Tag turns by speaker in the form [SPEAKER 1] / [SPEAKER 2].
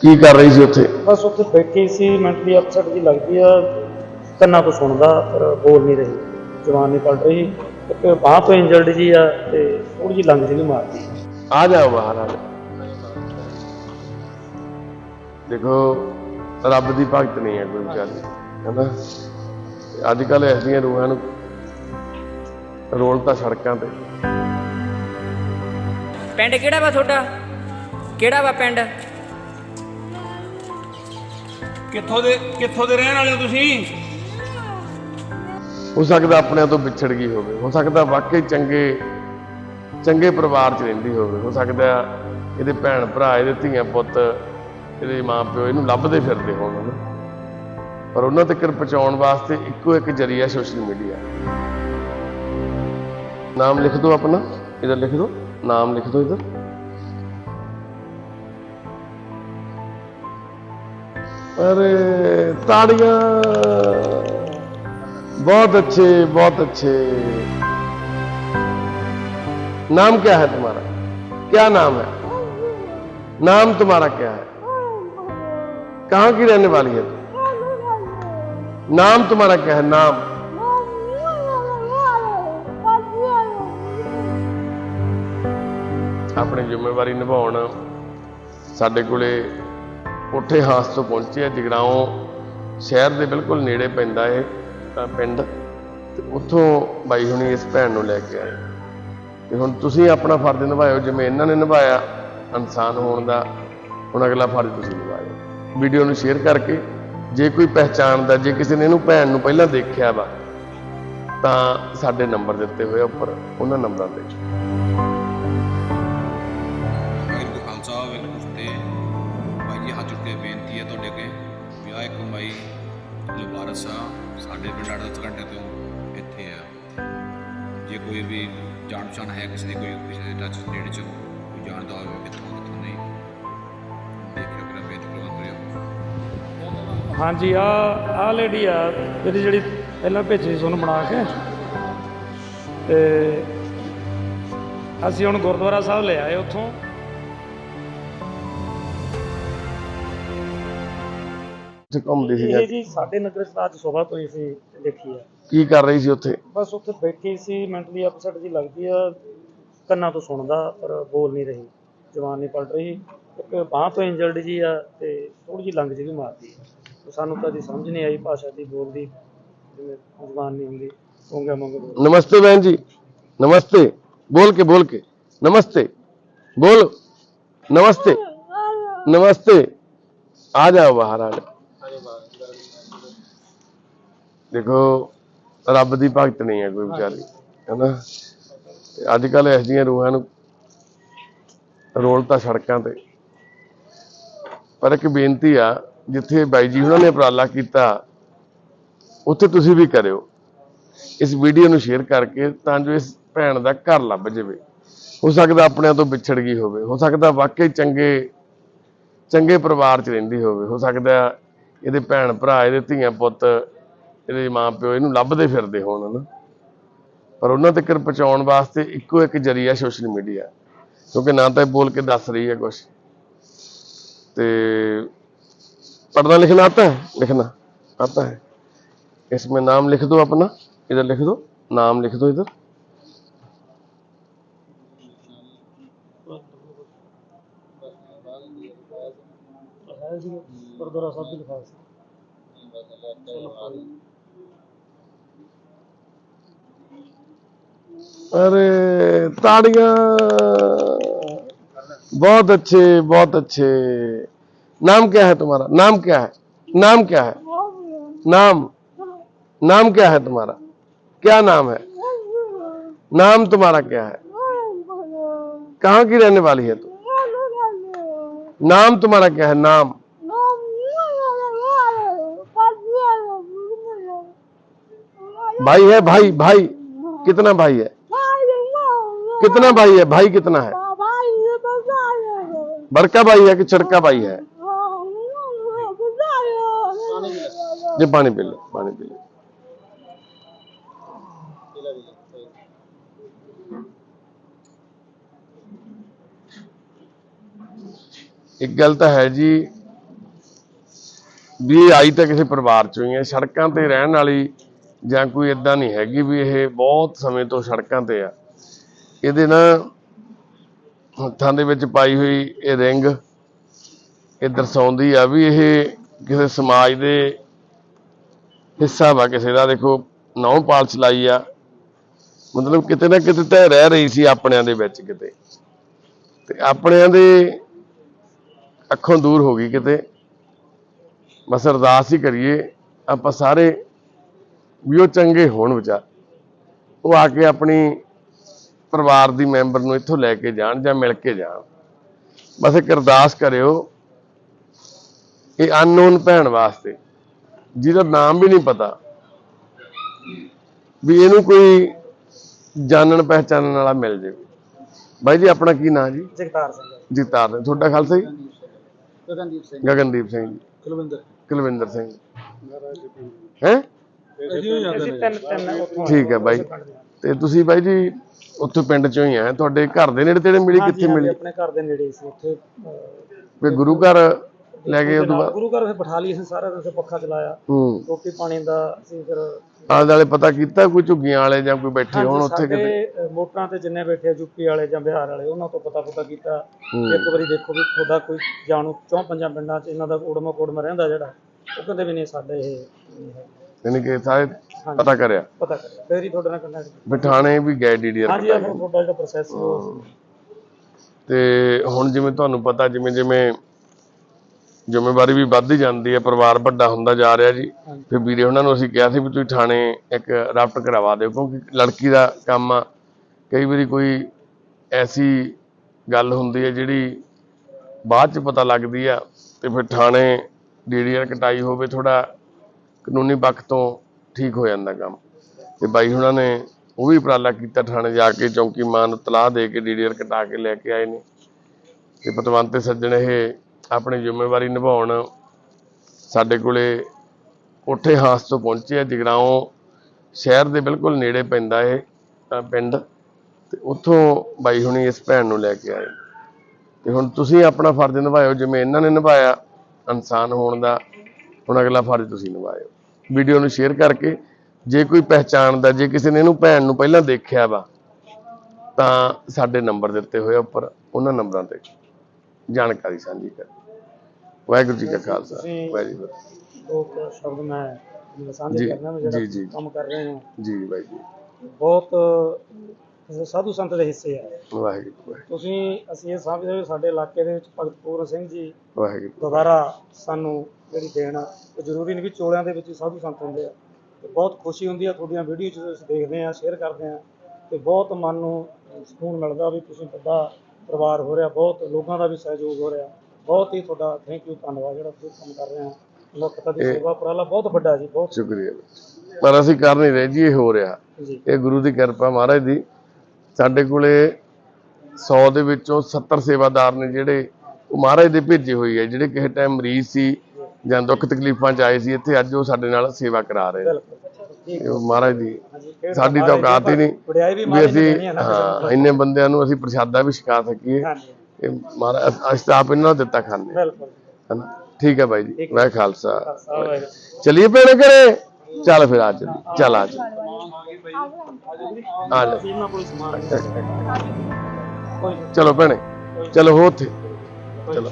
[SPEAKER 1] ਕੀ ਕਰ ਰਹੀ ਸੀ ਉੱਥੇ?
[SPEAKER 2] ਬਸ ਉੱਥੇ ਬੈਠੀ ਸੀ ਮੈਂਟਲੀ ਅਪਸੈਟ ਜੀ ਲੱਗਦੀ ਆ। ਕੰਨਾਂ ਤੋਂ ਸੁਣਦਾ ਪਰ ਬੋਲ ਨਹੀਂ ਰਹੀ। ਜਵਾਨ ਨਹੀਂ ਪੜ ਰਹੀ। ਇੱਕ ਬਾਂਹ ਤੋਂ ਇੰਜਰਡ ਜੀ ਆ ਤੇ ਥੋੜੀ ਜੀ ਲੰਗ ਜੀ ਵੀ ਮਾਰਦੀ
[SPEAKER 1] ਆ ਜਾਓ ਬਾਹਰ ਆ ਦੇਖੋ ਰੱਬ ਦੀ ਭਗਤ ਨਹੀਂ ਹੈ ਕੋਈ ਵਿਚਾਰੀ ਤੇ ਅੱਜ ਕੱਲ ਐਸੀਆਂ ਰੂਹਾਂ ਨੂੰ ਰੋਲ ਤਾਂ ਸੜਕਾਂ ਤੇ।
[SPEAKER 3] ਪਿੰਡ ਕਿਹੜਾ ਵਾ ਤੁਹਾਡਾ? ਕਿਹੜਾ ਵਾ ਪਿੰਡ?
[SPEAKER 4] ਕਿੱਥੋਂ ਦੇ ਕਿੱਥੋਂ ਦੇ ਰਹਿਣ ਵਾਲੇ ਹੋ ਤੁਸੀਂ?
[SPEAKER 1] ਹੋ ਸਕਦਾ ਆਪਣਿਆਂ ਤੋਂ ਵਿਛੜ ਗਈ ਹੋਵੇ, ਹੋ ਸਕਦਾ ਵਾਕਈ ਚੰਗੇ ਚੰਗੇ ਪਰਿਵਾਰ 'ਚ ਰਹਿੰਦੀ ਹੋਵੇ, ਹੋ ਸਕਦਾ ਇਹਦੇ ਭੈਣ ਭਰਾ, ਇਹਦੇ ਧੀਆਂ ਪੁੱਤ, ਇਹਦੇ ਮਾਂ ਪਿਓ ਇਹਨੂੰ ਲੱਭਦੇ ਫਿਰਦੇ ਹੋਣ। ਹਨਾ। ਪਰ ਉਹਨਾਂ ਤੱਕ ਪਹੁੰਚਾਉਣ ਵਾਸਤੇ ਇੱਕੋ ਇੱਕ ਜਰੀਆ ਸੋਸ਼ਲ ਮੀਡੀਆ। ਨਾਮ ਲਿਖ ਦਿਓ ਆਪਣਾ ਇਧਰ ਲਿਖ ਦਿਓ, ਨਾਮ ਲਿਖ ਦਿਓ ਇਧਰ अरे ताड़ियां बहुत अच्छे बहुत अच्छे नाम क्या है तुम्हारा क्या नाम है नाम तुम्हारा क्या है कहाँ की रहने वाली है तुम नाम तुम्हारा क्या है नाम ਆਪਣੀ ਜ਼ਿੰਮੇਵਾਰੀ ਨਿਭਾਉਣ ਸਾਡੇ ਕੋਲੇ ਕੋਠੇ ਹਾਸ ਤੋਂ ਪਹੁੰਚੇ ਆ, ਜਗਰਾਉਂ ਸ਼ਹਿਰ ਦੇ ਬਿਲਕੁਲ ਨੇੜੇ ਪੈਂਦਾ ਇਹ, ਤਾਂ ਪਿੰਡ। ਤੇ ਉੱਥੋਂ ਬਾਈ ਹੁਣੀ ਇਸ ਭੈਣ ਨੂੰ ਲੈ ਕੇ ਆਏ। ਤੇ ਹੁਣ ਤੁਸੀਂ ਆਪਣਾ ਫਰਜ਼ ਨਿਭਾਇਓ, ਜਿਵੇਂ ਇਹਨਾਂ ਨੇ ਨਿਭਾਇਆ, ਇਨਸਾਨ ਹੋਣ ਦਾ, ਹੁਣ ਅਗਲਾ ਫਰਜ਼ ਤੁਸੀਂ ਨਿਭਾਇਓ। ਵੀਡੀਓ ਨੂੰ ਸ਼ੇਅਰ ਕਰਕੇ, ਜੇ ਕੋਈ ਪਹਿਚਾਣਦਾ ਜੇ ਕਿਸੇ ਨੇ ਇਹਨੂੰ ਭੈਣ ਨੂੰ ਪਹਿਲਾਂ ਦੇਖਿਆ ਵਾ, ਤਾਂ ਸਾਡੇ ਨੰਬਰ ਦਿੱਤੇ ਹੋਏ ਉੱਪਰ, ਉਹਨਾਂ ਨੰਬਰਾਂ ਤੇ।
[SPEAKER 5] ਬੇਨਤੀ ਹੈ ਤੁਹਾਡੇ ਅੱਗੇ। ਵੀ ਆਹ ਇੱਕ ਮਾਈ ਲਵਾਰਸ ਆ ਸਾਡੇ ਪਿੰਡ ਅੱਠ ਘੰਟੇ ਤੋਂ ਇੱਥੇ ਆ। ਜੇ ਕੋਈ ਵੀ ਜਾਣ ਪਛਾਣ ਹੈ ਕਿਸੇ ਦੀ, ਕੋਈ ਕਿਸੇ ਦੇ ਟੱਚ ਨੇੜੇ ਚ, ਕੋਈ ਜਾਣਦਾ ਹੋਵੇ ਕਿੱਥੋਂ ਕਿੱਥੋਂ ਨਹੀਂ, ਦੇਖਿਓ ਕਿਰਾ ਬੇਨਤੀ ਕਰਵਾ ਕਰਿਓ
[SPEAKER 2] ਹਾਂਜੀ ਆ ਆ ਲੇਡੀ ਆ ਜਿਹੜੀ ਜਿਹੜੀ ਪਹਿਲਾਂ ਭੇਜੀ ਸੀ ਤੁਹਾਨੂੰ ਬਣਾ ਕੇ। ਤੇ ਅਸੀਂ ਹੁਣ ਗੁਰਦੁਆਰਾ ਸਾਹਿਬ ਲੈ ਆਏ ਉੱਥੋਂ।
[SPEAKER 1] ਤੇ ਘੁੰਮਦੀ ਸੀ
[SPEAKER 2] ਇਹ ਜੀ ਸਾਡੇ ਨਗਰ ਚ ਅੱਜ ਸਵੇਰ ਤੋਂ ਹੀ ਸੀ ਦੇਖੀ ਆ
[SPEAKER 1] ਕੀ ਕਰ ਰਹੀ ਸੀ ਉੱਥੇ
[SPEAKER 2] ਬਸ ਉੱਥੇ ਬੈਠੀ ਸੀ ਮੈਂਟਲੀ ਅਪਸੈਟ ਜੀ ਲੱਗਦੀ ਆ ਕੰਨਾਂ ਤੋਂ ਸੁਣਦਾ ਪਰ ਬੋਲ ਨਹੀਂ ਰਹੀ ਜਵਾਨ ਨਹੀਂ ਪੜ ਰਹੀ ਇੱਕ ਬਾਂਹ ਤੋਂ ਇੰਜਰਡ ਜੀ ਆ ਤੇ ਥੋੜੀ ਜੀ ਲੰਗ ਜੀ ਵੀ ਮਾਰਦੀ ਆ ਤੇ ਸਾਨੂੰ ਤਾਂ ਜੀ ਸਮਝ ਨਹੀਂ ਆਈ ਭਾਸ਼ਾ ਦੀ ਬੋਲਦੀ ਜਿਵੇਂ ਜ਼ੁਬਾਨ ਨਹੀਂ ਹੁੰਦੀ ਉਂਗਾ ਮੰਗ ਬੋਲ
[SPEAKER 1] नमस्ते बहन जी नमस्ते बोल के बोल के नमस्ते बोलो नमस्ते नमस्ते आ जाओ बाहर आ जाओ ਦੇਖੋ, ਰੱਬ ਦੀ ਭਗਤ ਨਹੀਂ ਹੈ ਕੋਈ ਵਿਚਾਰੀ, ਹੈਨਾ? ਅੱਜ ਕੱਲ ਇਹੋ ਜਿਹੀਆਂ ਰੂਹਾਂ ਨੂੰ ਰੋਲ ਤਾਂ ਸੜਕਾਂ ਤੇ। ਪਰ ਇੱਕ ਬੇਨਤੀ ਆ, ਜਿੱਥੇ ਬਾਈ ਜੀ ਉਹਨਾਂ ਨੇ ਉਪਰਾਲਾ ਕੀਤਾ, ਉੱਥੇ ਤੁਸੀਂ ਵੀ ਕਰਿਓ। ਇਸ ਵੀਡੀਓ ਨੂੰ ਸ਼ੇਅਰ ਕਰਕੇ ਤਾਂ ਜੋ ਇਸ ਭੈਣ ਦਾ ਘਰ ਲੱਭ ਜਾਵੇ। ਹੋ ਸਕਦਾ ਆਪਣਿਆਂ ਤੋਂ ਵਿਛੜ ਗਈ ਹੋਵੇ, ਹੋ ਸਕਦਾ ਵਾਕਈ ਚੰਗੇ ਚੰਗੇ ਪਰਿਵਾਰ 'ਚ ਰਹਿੰਦੀ ਹੋਵੇ, ਹੋ ਸਕਦਾ ਇਹਦੇ ਭੈਣ ਭਰਾ ਇਹਦੇ ਧੀਆਂ ਪੁੱਤ ਇਹਦੇ ਮਾਂ ਪਿਓ ਇਹਨੂੰ ਲੱਭਦੇ ਫਿਰਦੇ ਹੋਣ ਹਨਾ ਪਰ ਉਹਨਾਂ ਤੱਕ ਪਹੁੰਚਾਉਣ ਵਾਸਤੇ ਇੱਕੋ ਇੱਕ ਜਰੀਆ ਸੋਸ਼ਲ ਮੀਡੀਆ ਕਿਉਂਕਿ ਨਾ ਤਾਂ ਇਹ ਬੋਲ ਕੇ ਦੱਸ ਰਹੀ ਹੈ ਕੁਝ ਤੇ पढ़ना लिखना आता है लिखना आता है इसमें नाम लिख दो अपना इधर लिख दो नाम लिख दो इधर
[SPEAKER 2] ਹੈ ਜੀ ਗੁਰਦੁਆਰਾ ਸਾਹਿਬ ਦੀ ਲਿਖਾ ਸੀ
[SPEAKER 1] अरे ताड़ियां बहुत अच्छे बहुत अच्छे नाम क्या है तुम्हारा नाम क्या है नाम क्या है नाम नाम क्या है तुम्हारा क्या नाम है नाम तुम्हारा क्या है कहाँ की रहने वाली है तुम नाम तुम्हारा क्या है नाम भाई है भाई भाई कितना भाई है कितना भाई है भाई कितना है बड़का भाई है कि छोटका भाई है ये पानी पी लो पानी पी लो ਇੱਕ ਗੱਲ ਤਾਂ ਹੈ ਜੀ ਵੀ ਇਹ ਆਈ ਤਾਂ ਕਿਸੇ ਪਰਿਵਾਰ ਚੋਂ ਹੀ ਹੈ ਸੜਕਾਂ ਤੇ ਰਹਿਣ ਵਾਲੀ ਜਾਂ ਕੋਈ ਇਦਾਂ ਨਹੀਂ ਹੈਗੀ ਵੀ ਇਹ ਬਹੁਤ ਸਮੇਂ ਤੋਂ ਸੜਕਾਂ ਤੇ ਆ। ਇਹਦੇ ਨਾ ਹੱਥਾਂ ਦੇ ਵਿੱਚ ਪਾਈ ਹੋਈ ਇਹ ਰਿੰਗ ਇਹ ਦਰਸਾਉਂਦੀ ਆ ਵੀ ਇਹ ਕਿਸੇ ਸਮਾਜ ਦੇ ਹਿੱਸਾ ਵਾ ਕਿਸੇ ਦਾ। ਦੇਖੋ ਨੌ ਪਾਲ ਚਲਾਈ ਆ। ਮਤਲਬ ਕਿਤੇ ਨਾ ਕਿਤੇ ਤਾਂ ਰਹਿ ਰਹੀ ਸੀ ਆਪਣਿਆਂ ਦੇ ਵਿੱਚ ਕਿਤੇ। ਤੇ ਆਪਣਿਆਂ ਦੇ ਅੱਖੋਂ ਦੂਰ ਹੋ ਗਈ ਕਿਤੇ। ਬਸ ਅਰਦਾਸ ਹੀ ਕਰੀਏ, ਆਪਾਂ ਸਾਰੇ ਵੀ ਉਹ ਚੰਗੇ ਹੋਣ ਵਿਚਾਰ। ਉਹ ਆ ਕੇ ਆਪਣੀ ਪਰਿਵਾਰ ਦੀ ਮੈਂਬਰ ਨੂੰ ਇੱਥੋਂ ਲੈ ਕੇ ਜਾਣ ਜਾਂ ਮਿਲ ਕੇ ਜਾਣ। ਬਸ ਇੱਕ ਅਰਦਾਸ ਕਰਿਓ ਇਹ ਅਨਨੋਨ ਭੈਣ ਵਾਸਤੇ ਜਿਹਦਾ ਨਾਮ ਵੀ ਨਹੀਂ ਪਤਾ ਵੀ ਇਹਨੂੰ ਕੋਈ ਜਾਣਨ ਪਹਿਚਾਨਣ ਵਾਲਾ ਮਿਲ ਜਾਵੇ। ਬਾਈ ਜੀ ਆਪਣਾ ਕੀ ਨਾਂ ਜੀ?
[SPEAKER 2] ਜਗਤਾਰ ਸਿੰਘ।
[SPEAKER 1] ਜਗਤਾਰ ਸਿੰਘ। ਤੁਹਾਡਾ ਖਾਲਸਾ ਜੀ?
[SPEAKER 2] ਗਗਨਦੀਪ ਸਿੰਘ।
[SPEAKER 1] ਗਗਨਦੀਪ ਸਿੰਘ ਜੀ।
[SPEAKER 2] ਕੁਲਵਿੰਦਰ।
[SPEAKER 1] ਕੁਲਵਿੰਦਰ ਸਿੰਘ। ਹੈ?
[SPEAKER 2] ਅਸੀਂ ਤਿੰਨ ਤਿੰਨ ਉੱਥੋਂ
[SPEAKER 1] ਠੀਕ ਹੈ ਬਾਈ। ਤੇ ਤੁਸੀਂ ਬਾਈ ਜੀ ਉੱਥੇ ਪਿੰਡ ਚੋਂ ਹੀ ਆ ਤੁਹਾਡੇ ਘਰ ਦੇ ਨੇੜੇ ਤੇੜੇ ਮਿਲੀ ਕਿੱਥੇ ਮਿਲੀ?
[SPEAKER 2] ਆਪਣੇ ਘਰ ਦੇ ਨੇੜੇ ਸੀ ਉੱਥੇ
[SPEAKER 1] ਵੀ ਗੁਰੂ ਘਰ ਲੈ ਗਏ ਉਦੋਂ ਬਾਅਦ?
[SPEAKER 2] ਗੁਰੂ ਘਰ ਫਿਰ ਬਿਠਾ ਲਈ ਅਸੀਂ ਸਾਰਾ ਦਿਨ ਪੱਖਾ ਚਲਾਇਆ।
[SPEAKER 1] ਹੂੰ।
[SPEAKER 2] ਰੋਟੀ ਪਾਣੀ ਦਾ ਅਸੀਂ ਫਿਰ
[SPEAKER 1] ਆਲੇ ਦੁਆਲੇ ਪਤਾ ਕੀਤਾ ਕੋਈ ਝੁੱਗੀਆਂ ਵਾਲੇ ਜਾਂ ਕੋਈ ਬੈਠੇ ਹੋਣ ਉੱਥੇ ਕਿਤੇ?
[SPEAKER 2] ਮੋਟਰਾਂ ਤੇ ਜਿੰਨੇ ਬੈਠੇ ਆ, ਯੂਪੀ ਵਾਲੇ ਜਾਂ ਬਿਹਾਰ ਵਾਲੇ ਉਹਨਾਂ ਤੋਂ ਪਤਾ ਪਤਾ ਕੀਤਾ। ਇੱਕ ਵਾਰੀ ਦੇਖੋ ਵੀ ਤੁਹਾਡਾ ਕੋਈ ਜਾਣੂ ਚੌਂ ਪੰਜਾਂ ਪਿੰਡਾਂ 'ਚ ਇਹਨਾਂ ਦਾ ਕੋੜਮਾ ਕੋੜਮਾ ਰਹਿੰਦਾ ਜਿਹੜਾ ਉਹ ਕਹਿੰਦੇ ਵੀ ਨਹੀਂ ਸਾਡੇ ਇਹ।
[SPEAKER 1] ਯਾਨੀ ਕਿ ਸਾਰੇ ਪਤਾ ਕਰਿਆ।
[SPEAKER 2] ਪਤਾ ਕਰਿਆ। ਫਿਰ ਹੀ ਤੁਹਾਡੇ ਨਾਲ ਕੰਟੈਕਟ
[SPEAKER 1] ਬਿਠਾਣੇ ਵੀ ਗਏ ਡੀਡੀਆਰ
[SPEAKER 2] ਹਾਂਜੀ ਆ ਫਿਰ ਤੁਹਾਡਾ ਜਿਹੜਾ ਪ੍ਰੋਸੈਸ
[SPEAKER 1] ਤੇ ਹੁਣ ਜਿਵੇਂ ਤੁਹਾਨੂੰ ਪਤਾ ਜਿਵੇਂ ਜਿਵੇਂ ਜ਼ਿੰਮੇਵਾਰੀ ਵੀ ਵੱਧਦੀ ਜਾਂਦੀ ਹੈ ਪਰਿਵਾਰ ਵੱਡਾ ਹੁੰਦਾ ਜਾ ਰਿਹਾ ਜੀ। ਫਿਰ ਵੀਰੇ ਉਹਨਾਂ ਨੂੰ ਅਸੀਂ ਕਿਹਾ ਸੀ ਵੀ ਤੁਸੀਂ ਥਾਣੇ ਇੱਕ ਰਾਪਟ ਕਰਵਾ ਦਿਓ ਕਿਉਂਕਿ ਲੜਕੀ ਦਾ ਕੰਮ ਆ। ਕਈ ਵਾਰੀ ਕੋਈ ਐਸੀ ਗੱਲ ਹੁੰਦੀ ਹੈ ਜਿਹੜੀ ਬਾਅਦ ਚ ਪਤਾ ਲੱਗਦੀ ਆ ਤੇ ਫਿਰ ਥਾਣੇ ਡੀਡੀਆਰ ਕਟਾਈ ਹੋਵੇ ਥੋੜਾ ਕਾਨੂੰਨੀ ਪੱਖ ਤੋਂ ਠੀਕ ਹੋ ਜਾਂਦਾ ਕੰਮ। ਤੇ ਬਾਈ ਹੁਣਾਂ ਨੇ ਉਹ ਵੀ ਉਪਰਾਲਾ ਕੀਤਾ ਥਾਣੇ ਜਾ ਕੇ, ਚੌਂਕੀ ਮਾਂ ਨੂੰ ਤਲਾਹ ਦੇ ਕੇ ਡੀਡੀਆਰ ਕਟਾ ਕੇ ਲੈ ਕੇ ਆਏ ਨੇ। ਤੇ ਪਤਵੰਤ ਤੇ ਸੱਜਣ ਇਹ ਆਪਣੀ ਜ਼ਿੰਮੇਵਾਰੀ ਨਿਭਾਉਣ ਸਾਡੇ ਕੋਲੇ ਕੋਠੇ ਹਾਸ ਤੋਂ ਪਹੁੰਚੇ ਆ। ਜਗਰਾਉਂ ਸ਼ਹਿਰ ਦੇ ਬਿਲਕੁਲ ਨੇੜੇ ਪੈਂਦਾ ਇਹ ਪਿੰਡ। ਤੇ ਉੱਥੋਂ ਬਾਈ ਹੁਣੀ ਇਸ ਭੈਣ ਨੂੰ ਲੈ ਕੇ ਆਏ ਤੇ ਹੁਣ ਤੁਸੀਂ ਆਪਣਾ ਫਰਜ਼ ਨਿਭਾਇਓ। ਜਿਵੇਂ ਇਹਨਾਂ ਨੇ ਨਿਭਾਇਆ, ਇਨਸਾਨ ਹੋਣ ਦਾ ਹੁਣ ਅਗਲਾ ਫਰਜ਼ ਤੁਸੀਂ ਨਿਭਾਇਓ। ਵੀਡੀਓ ਨੂੰ ਸ਼ੇਅਰ ਕਰਕੇ ਜੇ ਕੋਈ ਪਹਿਚਾਣਦਾ ਜੇ ਕਿਸੇ ਨੇ ਇਹਨੂੰ ਭੈਣ ਨੂੰ ਪਹਿਲਾਂ ਦੇਖਿਆ ਵਾ ਤਾਂ ਸਾਡੇ ਨੰਬਰ ਦਿੱਤੇ ਹੋਏ ਉੱਪਰ ਉਹਨਾਂ ਨੰਬਰਾਂ ਤੇ ਜਾਣਕਾਰੀ ਸਾਂਝੀ ਕਰ। ਵਾਹਿਗੁਰੂ ਜੀ ਕਾ ਖਾਲਸਾ। ਵਾਹਿਗੁਰੂ
[SPEAKER 2] ਕੁ ਸ਼ਬਦ ਮੈਂ ਸਾਂਝੇ ਕਰਨਾ ਮੈਂ ਜਿਹੜਾ। ਕੰਮ ਕਰ ਰਹੇ ਹਾਂ।
[SPEAKER 1] ਜੀ ਬਾਈ ਜੀ
[SPEAKER 2] ਬਹੁਤ ਸਾਧੂ ਸੰਤ ਦੇ ਹਿੱਸੇ ਆ।
[SPEAKER 1] ਵਾਹਿਗੁਰੂ
[SPEAKER 2] ਤੁਸੀਂ ਅਸੀਂ ਇਹ ਸਮਝਦੇ ਹਾਂ ਸਾਡੇ ਇਲਾਕੇ ਦੇ ਵਿੱਚ ਭਗਤ ਪੂਰਨ ਸਿੰਘ ਜੀ
[SPEAKER 1] ਵਾਹਿਗੁਰੂ।
[SPEAKER 2] ਦੁਬਾਰਾ ਸਾਨੂੰ ਜਿਹੜੀ ਦੇਣ ਉਹ ਜ਼ਰੂਰੀ ਨਹੀਂ ਵੀ ਚੋਲਿਆਂ ਦੇ ਵਿੱਚ ਹੀ ਸਾਧੂ ਸੰਤ ਹੁੰਦੇ ਆ। ਤੇ ਬਹੁਤ ਖੁਸ਼ੀ ਹੁੰਦੀ ਆ ਤੁਹਾਡੀਆਂ ਵੀਡੀਓ ਜਦੋਂ ਅਸੀਂ ਦੇਖਦੇ ਆ ਸ਼ੇਅਰ ਕਰਦੇ ਆ ਤੇ ਬਹੁਤ ਮਨ ਨੂੰ ਸਕੂਨ ਮਿਲਦਾ ਵੀ ਤੁਸੀਂ ਵੱਡਾ ਪਰਿਵਾਰ ਹੋ ਰਿਹਾ ਬਹੁਤ ਲੋਕਾਂ ਦਾ ਵੀ ਸਹਿਯੋਗ ਹੋ ਰਿਹਾ। ਬਹੁਤ ਹੀ ਤੁਹਾਡਾ ਥੈਂਕ ਯੂ ਧੰਨਵਾਦ ਜਿਹੜਾ ਤੁਸੀਂ ਕੰਮ ਕਰ ਰਹੇ ਆ ਲੋਕਤਾ ਦੀ ਸੇਵਾ ਉਪਰਾਲਾ ਬਹੁਤ ਵੱਡਾ ਜੀ ਬਹੁਤ
[SPEAKER 1] ਸ਼ੁਕਰੀਆ। ਪਰ ਅਸੀਂ ਕਰ ਨਹੀਂ ਰਹੇ ਜੀ ਇਹ ਹੋ ਰਿਹਾ। ਇਹ ਗੁਰੂ ਦੀ ਕਿਰਪਾ ਮਹਾਰਾਜ ਦੀ ਸਾਡੇ ਕੋਲੇ 100 ਦੇ ਵਿੱਚੋਂ 70 ਸੇਵਾਦਾਰ ਨੇ ਜਿਹੜੇ ਉਹ ਮਹਾਰਾਜ ਦੇ ਭੇਜੇ ਹੋਏ ਆ ਜਿਹੜੇ ਕਿਸੇ ਟਾਈਮ ਮਰੀਜ਼ ਸੀ ਜਾਂ ਦੁੱਖ ਤਕਲੀਫਾਂ ਚ ਆਏ ਸੀ ਇੱਥੇ ਅੱਜ ਉਹ ਸਾਡੇ ਨਾਲ ਸੇਵਾ ਕਰਾ ਰਹੇ ਨੇ। ਉਹ ਮਹਾਰਾਜ ਦੀ ਸਾਡੀ ਤਾਂ ਔਕਾਤ ਹੀ ਨਹੀਂ
[SPEAKER 2] ਵੀ
[SPEAKER 1] ਅਸੀਂ ਹਾਂ ਇੰਨੇ ਬੰਦਿਆਂ ਨੂੰ ਅਸੀਂ ਪ੍ਰਸ਼ਾਦਾ ਵੀ ਛਕਾ ਸਕੀਏ। ਇਹ ਮਹਾਰਾਜ ਅਸੀਂ ਤਾਂ ਆਪ ਇਹਨਾਂ ਨੂੰ ਦਿੱਤਾ ਹਾਂ,
[SPEAKER 2] ਬਿਲਕੁਲ।
[SPEAKER 1] ਠੀਕ ਹੈ ਬਾਈ ਜੀ
[SPEAKER 2] ਹੈ।
[SPEAKER 1] ਵਾਹਿ ਖਾਲਸਾ। ਚਲਿਏ ਭੈਣੇ ਘਰੇ। ਚੱਲ ਫਿਰ ਆ ਚੱਲੀ ਚੱਲ ਆ ਚੱਲ ਆ ਜਾ। ਚਲੋ ਭੈਣੇ ਚਲੋ ਹੋ ਉੱਥੇ। ਚਲੋ।